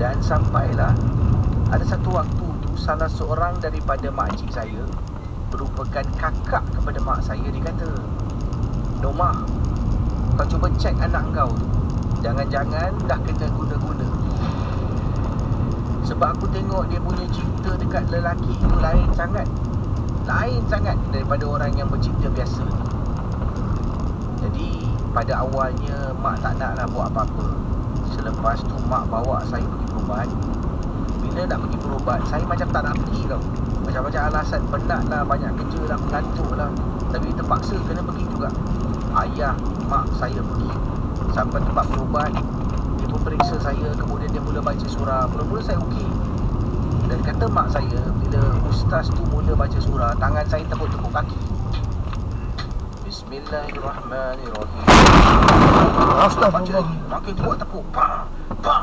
Dan sampailah Ada satu waktu tu Salah seorang daripada makcik saya Merupakan kakak kepada mak saya Dia kata Nomah Kau cuba cek anak kau tu. Jangan-jangan dah kena guna-guna. Sebab aku tengok dia punya cinta dekat lelaki tu lain sangat. Lain sangat daripada orang yang bercinta biasa Jadi pada awalnya mak tak nak nak buat apa-apa Selepas tu mak bawa saya pergi berubat. Bila nak pergi berubat saya macam tak nak pergi tau. Macam-macam alasan penat lah, banyak kerja lah, mengantuk lah. Tapi terpaksa kena pergi juga. Ayah, mak saya pergi. Sampai tempat berubat Dia pun periksa saya Kemudian dia mula baca surah. Mula-mula saya okey. Dan kata mak saya Bila ustaz tu mula baca surah Tangan saya tepuk-tepuk kaki. Bismillahirrahmanirrahim Baca Astagfirullah. lagi Makin kuat tepuk Pa Pa